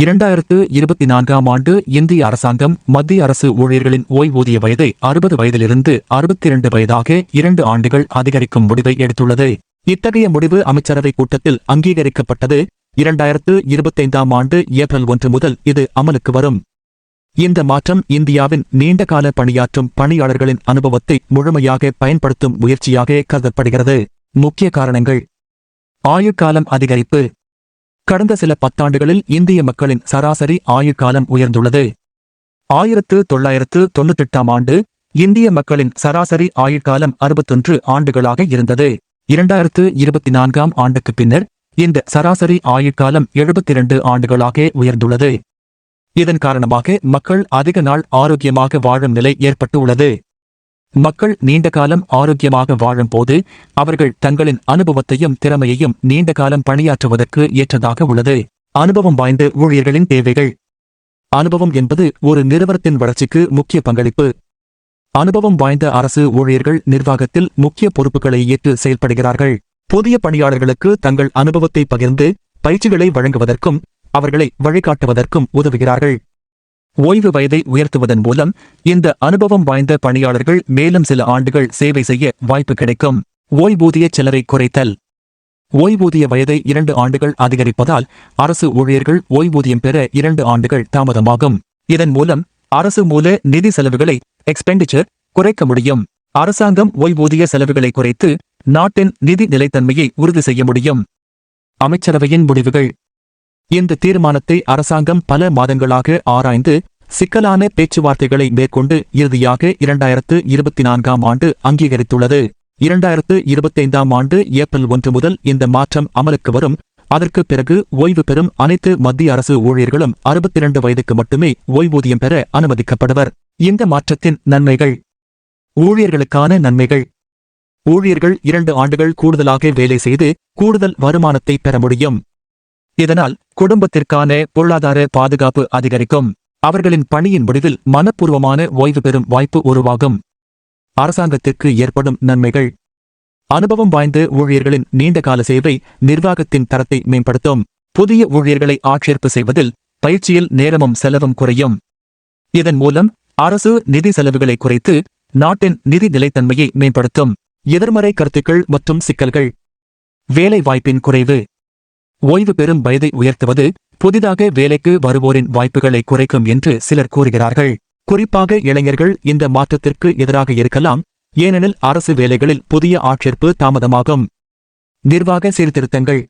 இரண்டாயிரத்து இருபத்தி நான்காம் ஆண்டு இந்திய அரசாங்கம் மத்திய அரசு ஊழியர்களின் ஓய்வூதிய வயதை அறுபது வயதிலிருந்து அறுபத்தி இரண்டு வயதாக இரண்டு ஆண்டுகள் அதிகரிக்கும் முடிவை எடுத்துள்ளது. இத்தகைய முடிவு அமைச்சரவை கூட்டத்தில் அங்கீகரிக்கப்பட்டது. இரண்டாயிரத்து இருபத்தைந்தாம் ஆண்டு ஏப்ரல் ஒன்று முதல் இது அமலுக்கு வரும். இந்த மாற்றம் இந்தியாவின் நீண்டகால பணியாற்றும் பணியாளர்களின் அனுபவத்தை முழுமையாக பயன்படுத்தும் முயற்சியாக கருதப்படுகிறது. முக்கிய காரணங்கள். ஆயுட்காலம் அதிகரிப்பு. கடந்த சில பத்தாண்டுகளில் இந்திய மக்களின் சராசரி ஆயுட்காலம் உயர்ந்துள்ளது. ஆயிரத்து தொள்ளாயிரத்து தொன்னூத்தெட்டாம் ஆண்டு இந்திய மக்களின் சராசரி ஆயுட்காலம் அறுபத்தொன்று ஆண்டுகளாக இருந்தது. இரண்டாயிரத்து இருபத்தி நான்காம் ஆண்டுக்கு பின்னர் இந்த சராசரி ஆயுட்காலம் எழுபத்தி இரண்டு ஆண்டுகளாக உயர்ந்துள்ளது. இதன் காரணமாக மக்கள் அதிக நாள் ஆரோக்கியமாக வாழும் நிலை ஏற்பட்டு உள்ளது மக்கள் நீண்ட காலம் ஆரோக்கியமாக வாழும் போது அவர்கள் தங்களின் அனுபவத்தையும் திறமையையும் நீண்ட காலம் பணியாற்றுவதற்கு ஏற்றதாக உள்ளது. அனுபவம் வாய்ந்த ஊழியர்களின் தேவைகள். அனுபவம் என்பது ஒரு நிறுவனத்தின் வளர்ச்சிக்கு முக்கிய பங்களிப்பு. அனுபவம் வாய்ந்த அரசு ஊழியர்கள் நிர்வாகத்தில் முக்கிய பொறுப்புகளை ஏற்று செயல்படுகிறார்கள். புதிய பணியாளர்களுக்கு தங்கள் அனுபவத்தை பகிர்ந்து பயிற்சிகளை வழங்குவதற்கும் அவர்களை வழிகாட்டுவதற்கும் உதவுகிறார்கள். ஓய்வு வயதை உயர்த்துவதன் மூலம் இந்த அனுபவம் வாய்ந்த பணியாளர்கள் மேலும் சில ஆண்டுகள் சேவை செய்ய வாய்ப்பு கிடைக்கும். ஓய்வூதிய செலவை குறைத்தல். ஓய்வூதிய வயதை இரண்டு ஆண்டுகள் அதிகரிப்பதால் அரசு ஊழியர்கள் ஓய்வூதியம் பெற இரண்டு ஆண்டுகள் தாமதமாகும். இதன் மூலம் அரசு மூல நிதி செலவுகளை எக்ஸ்பெண்டிச்சர் குறைக்க முடியும். அரசாங்கம் ஓய்வூதிய செலவுகளை குறைத்து நாட்டின் நிதி நிலைத்தன்மையை உறுதி செய்ய முடியும். அமைச்சரவையின் முடிவுகள். இந்த தீர்மானத்தை அரசாங்கம் பல மாதங்களாக ஆராய்ந்து சிக்கலான பேச்சுவார்த்தைகளை மேற்கொண்டு இறுதியாக இரண்டாயிரத்து இருபத்தி நான்காம் ஆண்டு அங்கீகரித்துள்ளது. இரண்டாயிரத்து இருபத்தைந்தாம் ஆண்டு ஏப்ரல் ஒன்று முதல் இந்த மாற்றம் அமலுக்கு வரும். அதற்கு பிறகு ஓய்வு பெறும் அனைத்து மத்திய அரசு ஊழியர்களும் அறுபத்தி இரண்டு வயதுக்கு மட்டுமே ஓய்வூதியம் பெற அனுமதிக்கப்படுவர். இந்த மாற்றத்தின் நன்மைகள். ஊழியர்களுக்கான நன்மைகள். ஊழியர்கள் இரண்டு ஆண்டுகள் கூடுதலாக வேலை செய்து கூடுதல் வருமானத்தை பெற முடியும். இதனால் குடும்பத்திற்கான பொருளாதார பாதுகாப்பு அதிகரிக்கும். அவர்களின் பணியின் முடிவில் மனப்பூர்வமான ஓய்வு பெறும் வாய்ப்பு உருவாகும். அரசாங்கத்திற்கு ஏற்படும் நன்மைகள். அனுபவம் வாய்ந்த ஊழியர்களின் நீண்டகால சேவை நிர்வாகத்தின் தரத்தை மேம்படுத்தும். புதிய ஊழியர்களை ஆட்சேர்ப்பு செய்வதில் பயிற்சியில் நேரமும் செலவும் குறையும். இதன் மூலம் அரசு நிதி செலவுகளை குறைத்து நாட்டின் நிதி நிலைத்தன்மையை மேம்படுத்தும். எதிர்மறை கருத்துக்கள் மற்றும் சிக்கல்கள். வேலை வாய்ப்பின் குறைவு. ஓய்வு பெறும் வயதை உயர்த்துவது புதிதாக வேலைக்கு வருவோரின் வாய்ப்புகளை குறைக்கும் என்று சிலர் கூறுகிறார்கள். குறிப்பாக இளைஞர்கள் இந்த மாற்றத்திற்கு எதிராக இருக்கலாம் ஏனெனில் அரசு வேலைகளில் புதிய ஆட்சேர்ப்பு தாமதமாகும். நிர்வாக சீர்திருத்தங்கள்.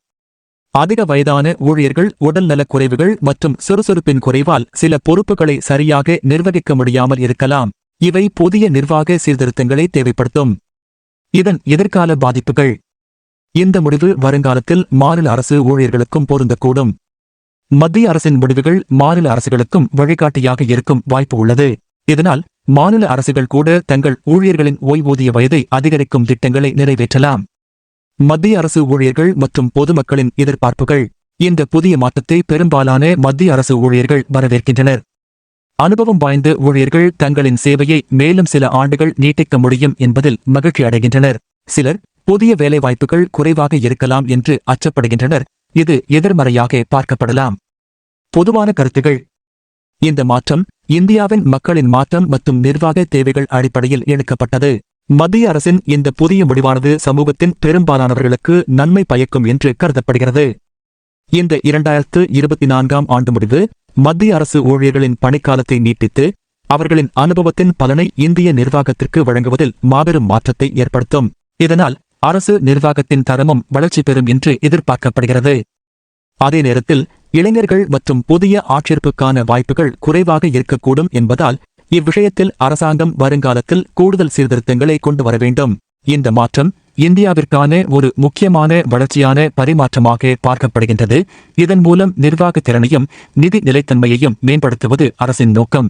அதிக வயதான ஊழியர்கள் உடல்நலக் குறைவுகள் மற்றும் சுறுசுறுப்பின் குறைவால் சில பொறுப்புகளை சரியாக நிர்வகிக்க முடியாமல் இருக்கலாம். இவை புதிய நிர்வாக சீர்திருத்தங்களை தேவைப்படுத்தும். இதன் எதிர்கால பாதிப்புகள். இந்த முடிவு வருங்காலத்தில் மாநில அரசு ஊழியர்களுக்கும் பொருந்தக்கூடும். மத்திய அரசின் முடிவுகள் மாநில அரசுகளுக்கும் வழிகாட்டியாக இருக்கும் வாய்ப்பு உள்ளது. இதனால் மாநில அரசுகள் கூட தங்கள் ஊழியர்களின் ஓய்வூதிய வயதை அதிகரிக்கும் திட்டங்களை நிறைவேற்றலாம். மத்திய அரசு ஊழியர்கள் மற்றும் பொதுமக்களின் எதிர்பார்ப்புகள். இந்த புதிய மாற்றத்தை பெரும்பாலான மத்திய அரசு ஊழியர்கள் வரவேற்கின்றனர். அனுபவம் வாய்ந்த ஊழியர்கள் தங்களின் சேவையை மேலும் சில ஆண்டுகள் நீட்டிக்க முடியும் என்பதில் மகிழ்ச்சி அடைகின்றனர். சிலர் புதிய வேலைவாய்ப்புகள் குறைவாக இருக்கலாம் என்று அச்சப்படுகின்றனர். இது எதிர்மறையாக பார்க்கப்படலாம். பொதுவான கருத்துகள். இந்த மாற்றம் இந்தியாவின் மக்களின் மாற்றம் மற்றும் நிர்வாக தேவைகள் அடிப்படையில் எடுக்கப்பட்டது. மத்திய அரசின் இந்த புதிய முடிவானது சமூகத்தின் பெரும்பாலானவர்களுக்கு நன்மை பயக்கும் என்று கருதப்படுகிறது. இந்த இரண்டாயிரத்து இருபத்தி நான்காம் ஆண்டு முடிவு மத்திய அரசு ஊழியர்களின் பணிக்காலத்தை நீட்டித்து அவர்களின் அனுபவத்தின் பலனை இந்திய நிர்வாகத்திற்கு வழங்குவதில் மாபெரும் மாற்றத்தை ஏற்படுத்தும். இதனால் அரசு நிர்வாகத்தின் தரமும் வளர்ச்சி பெறும் என்று எதிர்பார்க்கப்படுகிறது. அதே நேரத்தில் இளைஞர்கள் மற்றும் புதிய ஆட்சேர்ப்புக்கான வாய்ப்புகள் குறைவாக இருக்கக்கூடும் என்பதால் இவ்விஷயத்தில் அரசாங்கம் வருங்காலத்தில் கூடுதல் சீர்திருத்தங்களை கொண்டு வர வேண்டும். இந்த மாற்றம் இந்தியாவிற்கான ஒரு முக்கியமான வளர்ச்சியான பரிமாற்றமாக பார்க்கப்படுகின்றது. இதன் மூலம் நிர்வாக திறனையும் நிதி நிலைத்தன்மையையும் மேம்படுத்துவது அரசின் நோக்கம்.